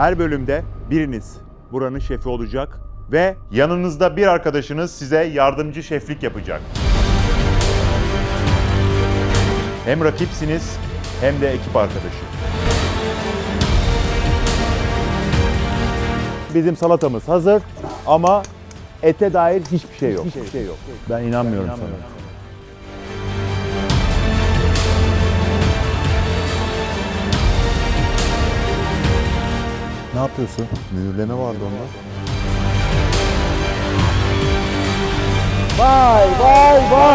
Her bölümde biriniz buranın şefi olacak ve yanınızda bir arkadaşınız size yardımcı şeflik yapacak. Hem rakipsiniz hem de ekip arkadaşı. Bizim salatamız hazır ama ete dair hiçbir şey yok. Hiçbir şey yok. Ben inanmıyorum sana. Ne yapıyorsun? Mühürleme vardı onda. Vay vay vay